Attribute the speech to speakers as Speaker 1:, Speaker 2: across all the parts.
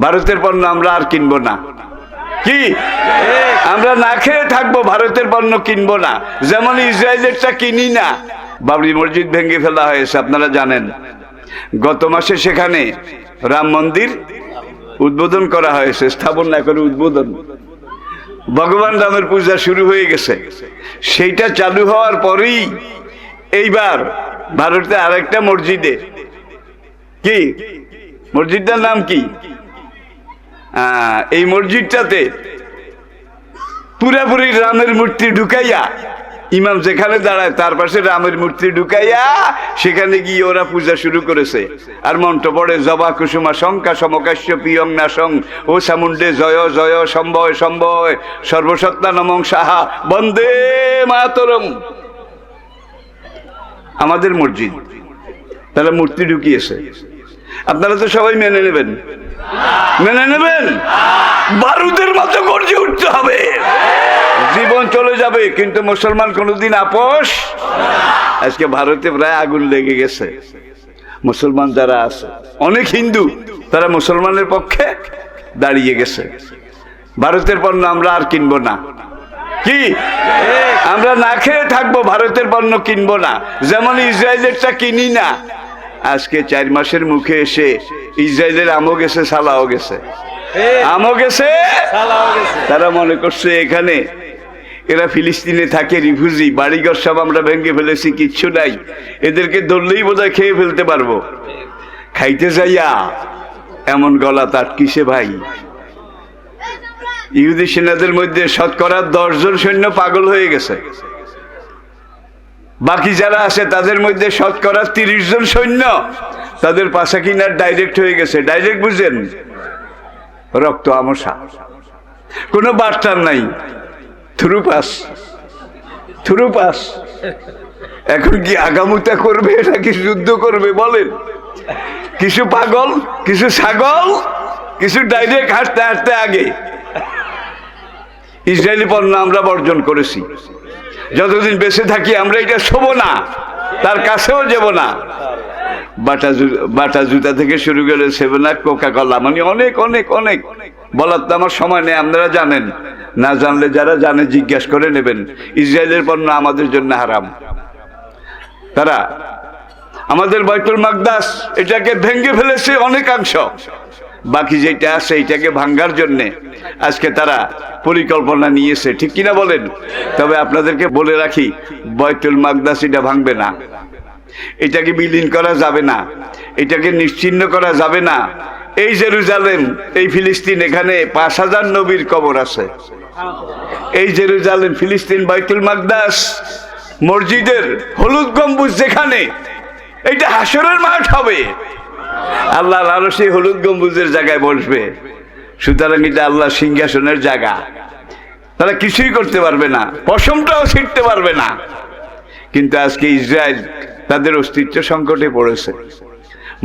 Speaker 1: ভারতের পণ্য আমরা আর কিনবো না। কি? আমরা না খেয়ে থাকব, ভারতের পণ্য কিনবো না। যেমন ইসরায়েলেরটা কিনি না। বাবরি মসজিদ ভেঙে ফেলা হয়েছে, আপনারা জানেন। গত মাসে সেখানে রাম মন্দির উদ্বোধন করা হয়েছে, স্থাপন না করে উদ্বোধন। ভগবান রামের পূজা শুরু হয়ে গেছে। সেইটা চালু হওয়ার পরেই এইবার ভারতে আরেকটা মসজিদে। কি? মসজিদটার নাম কি? এই মসজিদটাতে পুরাপুরি রামের মূর্তি ঢুকাইয়া, ইমাম যেখানে দাঁড়ায় তার পাশে রামের মূর্তি ঢুকাইয়া সেখানে গিয়ে ওরা পূজা শুরু করেছে। আর মন্ত্র পড়ে, জবা কুসুমা শঙ্কা সমকাশ্য পিয়ং নাসং ও সামুন্ডে জয় জয় সম্ভয় সম্ভয় সর্বসত্তা নমং সাহা, বন্দে মাতরম। আমাদের মসজিদ। তারা মূর্তি ঢুকিয়েছে। আপনারা তো সবাই মেনে নেবেন। মেনে নেবেন? বারুদের মতো গর্জে উঠতে হবে। জীবন চলে যাবে, কিন্তু মুসলমান কোনোদিন আপোষ? আজকে ভারতে প্রায় আগুন লেগে গেছে। মুসলমান যারা আছে, অনেক হিন্দু, তারা মুসলমানের পক্ষে দাঁড়িয়ে গেছে। ভারতের পণ্য আমরা আর কিনবো না। কি? আমরা না খেয়ে থাকব, ভারতের পণ্য কিনবো না। যেমন ইসরায়েলেরটা কিনি না আজকে চার মাসের মুখে এসে ইসরায়েলের আমও গেছে সালাও গেছে। আমও গেছে। তারা মনে করছে এখানে এরা ফিলিস্তিনে থাকে রিফিউজি বাড়িঘর সব আমরা ভেঙে ফেলেছি কিচ্ছু নাই। এদেরকে ধরলেই বোধহয় খেয়ে ফেলতে পারব। খাইতে যাইয়া এমন গলা তার কিসে ভাই? ইহুদি সেনাদের মধ্যে শতকরা দশজন সৈন্য পাগল হয়ে গেছে। বাকি যারা আছে, তাদের মধ্যে শতকরা তিরিশ জন সৈন্য। তাদের পাশা কিনার ডাইরেক্ট হয়ে গেছে। ডাইরেক্ট বুঝেন রক্ত আমসা। কোনো বার্তার নাই। থ্রু পাস থ্রু পাস এখন কি আগামুতা করবে, নাকি যুদ্ধ করবে, বলেন? কিছু পাগল, কিছু ছাগল, কিছু ডাইরেক্ট হাঁটতে হাঁটতে আগে। ইসরায়েলি পণ্য আমরা বর্জন করেছি। যতদিন বেঁচে থাকি আমরা এটা শোব না, তার কাছেও যাব না। বাটা বাটা জুতা থেকে শুরু করে সেভেনা কোকা কলা মানে অনেক অনেক অনেক। বলার তো আমার সময় নেই, আপনারা জানেন। না জানলে যারা জানে, জিজ্ঞাসা করে নেবেন। ইসরায়েলের পণ্য আমাদের জন্য হারাম। তারা, আমাদের বাইতুল মাকদাস, এটাকে ভেঙে ফেলেছে অনেকাংশ। বাকি যেটা আছে এটাকে ভাঙ্গার জন্যে আজকে তারা পরিকল্পনা নিয়েছে। ঠিক কিনা বলেন? তবে আপনাদেরকে বলে রাখি, বয়তুল মাকদাস এটা ভাঙবে না। এটাকে বিলীন করা যাবে না। এটাকে নিশ্চিহ্ন করা যাবে না। এই জেরুজালেম, এই ফিলিস্তিন এখানে পাঁচ হাজার নবীর কবর আছে। এই জেরুজালেম, ফিলিস্তিন বাইতুল মাকদাস, মসজিদের হলুদ গম্বুজ যেখানে, এটা হাসরের মাঠ হবে। আল্লাহ সেই হলুদ গম্বুজের জায়গায় বসবে। সুতরাং এটা আল্লাহ সিংহাসনের জায়গা। তারা কিছুই করতে পারবে না, পশমটাও ছিঁড়তে পারবে না। কিন্তু আজকে ইসরায়েল তাদের অস্তিত্ব সংকটে পড়েছে।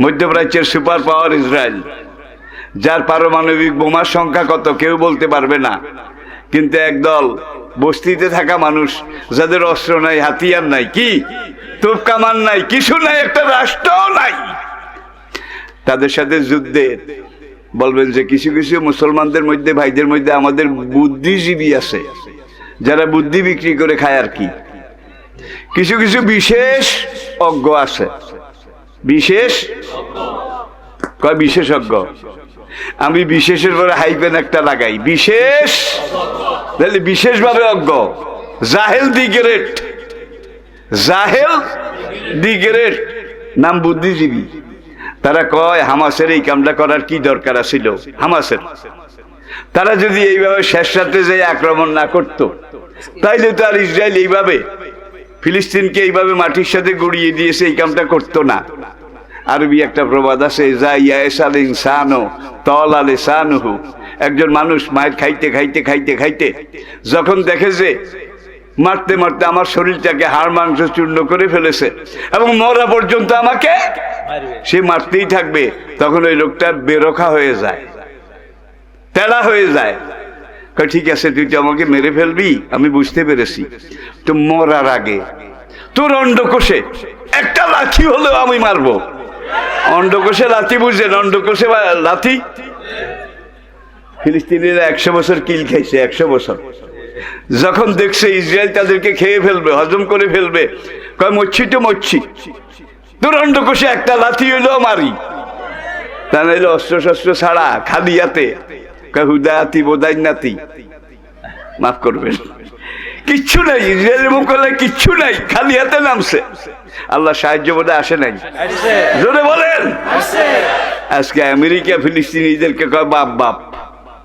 Speaker 1: মধ্যপ্রাচ্যের সুপার পাওয়ার ইসরায়েল, যার পারমাণবিক বোমার সংখ্যা কত কেউ বলতে পারবে না। কিন্তু একদল বস্তিতে থাকা মানুষ, যাদের অস্ত্র নাই, হাতিয়ার নাই, কি? তোপ কামান নাই, কিছু নাই, একটা রাষ্ট্রও নাই। তাদের সাথে যুদ্ধে। বলবেন যে কিছু কিছু মুসলমানদের মধ্যে, ভাইদের মধ্যে আমাদের বুদ্ধিজীবী আছে। যারা বুদ্ধি বিক্রি করে খায় আর কি। কিছু কিছু বিশেষ অজ্ঞ আছে। বিশেষ? কয় বিশেষজ্ঞ আমি বিশেষের পরে হাইপেন একটা লাগাই। বিশেষ? তাহলে বিশেষভাবে অজ্ঞ। জাহেল দি গ্রেট। জাহেল দি গ্রেট। নাম বুদ্ধিজীবী। তারা কয়, হামাসের এই কামটা করার কি দরকার ছিল হামাসের। তারা যদি এইভাবে শেষ রাতে যে আক্রমণ না করত, তাইলে তো আর ইসরায়েল এইভাবে, ফিলিস্তিনকে এইভাবে মাটির সাথে গড়িয়ে দিয়েছে এই কামটা করতো না। আরবি একটা প্রবাদ আছে একজন মানুষ মায়ের খাইতে খাইতে খাইতে খাইতে যখন দেখে যে মারতে মারতে আমার শরীরটাকে হাড় মাংস চূর্ণ করে ফেলেছে এবং মরা পর্যন্ত আমাকে সে মারতেই থাকবে, তখন ওই লোকটা বেরোখা হয়ে যায়, তেড়া হয়ে যায়। ঠিক আছে, তুই তো আমাকে মেরে ফেলবি, আমি বুঝতে পেরেছি। তো মরার আগে, তোর অন্ডকোষে একটা লাঠি হলেও আমি মারবো। অন্ডকোষে লাথি বুঝছেন অন্ডকোষে লাথি ফিলিস্তিনিরা একশো বছর কিল খাইছে, একশো বছর। যখন দেখছে ইসরায়েল তাদেরকে খেয়ে ফেলবে, হজম করে ফেলবে, কয় মচ্ছি তো মচ্ছি তুরন্ত কষে একটা লাথি হইল মারি তা নাইলে অস্ত্র শস্ত্র ছাড়া খালি হাতে হুদায়াতি বোদাই নাতি মাফ করবেন। কিচ্ছু নাই ইসরায়েলের মোকাবেলায় কিচ্ছু নাই খালি হাতে নামছে। আল্লাহ সাহায্য বলে আসে নাই। জোরে বলেন। আজকে আমেরিকা ফিলিস্তিনিদেরকে কয় বাপ বাপ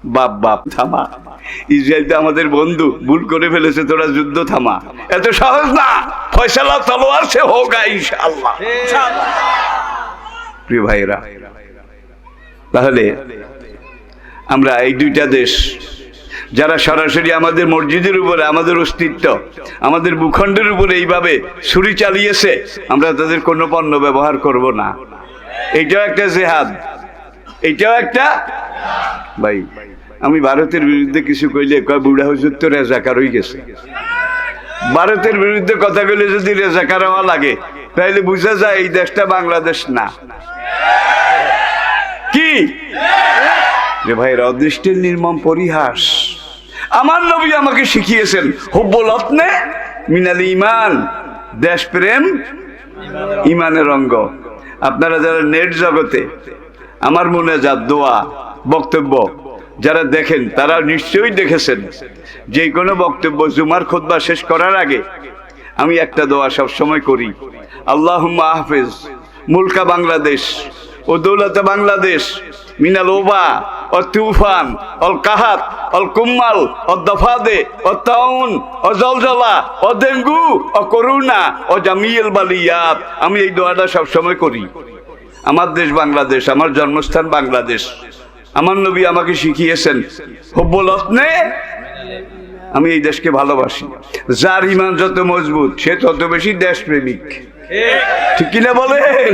Speaker 1: বাপ বাপ, থামা। ইসরায়েল তো আমাদের বন্ধু, ভুল করে ফেলেছে, তোরা যুদ্ধ থামা। এত সহজ না। ফয়সালা, তলোয়ার সে হোক ইনশাআল্লাহ। প্রিয় ভাইরা তাহলে আমরা এই দুইটা দেশ, যারা সরাসরি আমাদের মসজিদের উপরে, আমাদের অস্তিত্ব, আমাদের ভূখণ্ডের উপরে এইভাবে ছুরি চালিয়েছে, আমরা তাদের কোনো পণ্য ব্যবহার করব না। এইটাও একটা জেহাদ। এইটাও একটা ভাই। আমি ভারতের বিরুদ্ধে কিছু কইলে কয়, বুড়া হুজুর তো রেজাকার হয়ে গেছে। ভারতের বিরুদ্ধে কথা কইলে যদি রেজাকার হওয়া লাগে তাহলে বুঝা যায় এই দেশটা বাংলাদেশ না। কি? যে ভাই অদৃষ্টের নির্মম পরিহাস। আমার নবী আমাকে শিখিয়েছেন, হুব্বুল অত্নে মিনাল ইমান, দেশপ্রেম ইমানের অঙ্গ। আপনারা যারা নেট জগতে, আমার মনে যা দোয়া, বক্তব্য যারা দেখেন, তারা নিশ্চয়ই দেখেছেন যে কোনো বক্তব্য জুমার খুতবা শেষ করার আগে আমি একটা দোয়া সব সময় করি। আল্লাহ হাফেজ মুলকা বাংলাদেশ ও দৌলতে বাংলাদেশ, মিনাল ওবা ও তুফান, অল কাহাত, অল কুম্মাল ও দফাদে ও তাউন ও জলজলা ও ডেঙ্গু ও করুণা ও জামিয়েল বালিয়াত। আমি এই দোয়াটা সবসময় করি। আমার দেশ বাংলাদেশ, আমার জন্মস্থান বাংলাদেশ। আমার নবী আমাকে শিখিয়েছেন হব্বল অত্নে আমি এই দেশকে ভালোবাসি। যার ইমান যত মজবুত সে তত বেশি দেশপ্রেমিক। ঠিক কিনা বলেন?